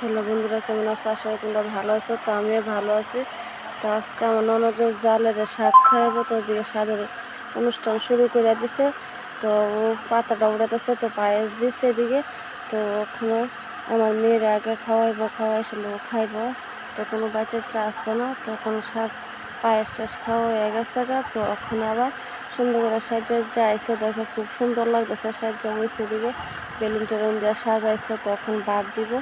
Hello বন্ধুরা, কেমন আছো? আশা করি তোমরা ভালো আছো, তো আমিও ভালো আছি। তো আজকে আমার ননদের জালের শাক খাওয়াবো তো দিয়ে স্বাদের অনুষ্ঠান শুরু করে দিছে। তো ও পাতাটা উড়াতেছে তো পায়েস দিচ্ছে এদিকে। তো ওখানে আমার মেয়ের আগে খাওয়াইবো খাওয়াইছিল ও খাইবো। তো কোনো বাচ্চাটা আসছে না, তো কোনো শাক পায়েস টাস খাওয়া হয়ে গেছে গা। তো ওখানে আবার সুন্দর করে সাজা যাইছে, দেখে খুব সুন্দর লাগতেছে সাজা হয়েছে দিকে বেলুন টেলুন দিয়ে সাজাইছে তখন বাদ দিব।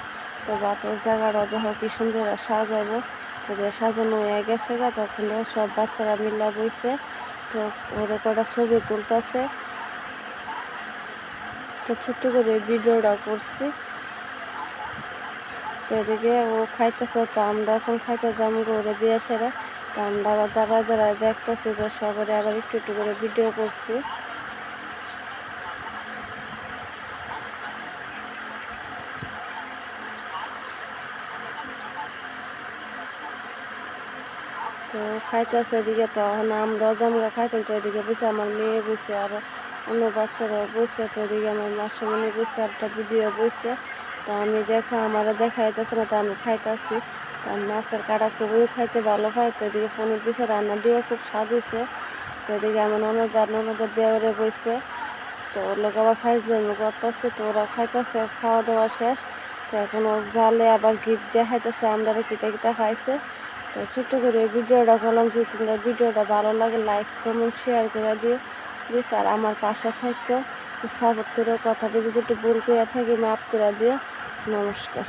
তো বাতের জায়গাটা দেখো কি সুন্দর সাজাইবো তো সাজানো হয়ে গেছে গা, তখন সব বাচ্চারা মিলা বইছে। তো ওরে কটা ছবি তুলতেছে। তো ছোট্ট করে ভিডিওটা করছি। তো এদিকে ও খাইতেছে, তো আমরা এখন খাইতে যাব ওরে দিয়ে সেরা। তো আমরা আবার দাঁড়ায় দাঁড়ায় দেখতেছি তো সবাই আবার একটু একটু করে ভিডিও করছি। তো খাইতেছে এদিকে তো, এখন আমরাও জামরা খাইতাম তো এদিকে বসে আমার মেয়ে বসে আর অন্য বাচ্চারাও বসে, তো এদিকে আমার মাসুমনি বসে একটা ভিডিও বসে। তো আমি দেখো, আমারও দেখাইতেছে না, তো আমি খাইতেছি। আমি মাছের কাটা খুবই খাইতে ভালো পাই তো এদিকে পনির দিছে, রান্না দিয়েও খুব স্বাদ তো এদিকে আমার ননদ আর ননদের দেওয়ারে বসে তো ওর লোক আবার খাইছে করতেছে তো ওরা খাইতেছে খাওয়া দাওয়া শেষ। তো এখন ওর জালে আবার গিফট দেখাইতেছে আমরা কিতা কিতা খাইছে। তো ছোট্ট করে ভিডিওটা করলাম। যদি তোমরা ভিডিওটা ভালো লাগে লাইক কমেন্ট শেয়ার করে দিও। প্লিজ আর আমার পাশে থাকতো সাপোর্ট করে কথা যদি একটু ভুল করে থাকি, মাফ করে দিও। নমস্কার।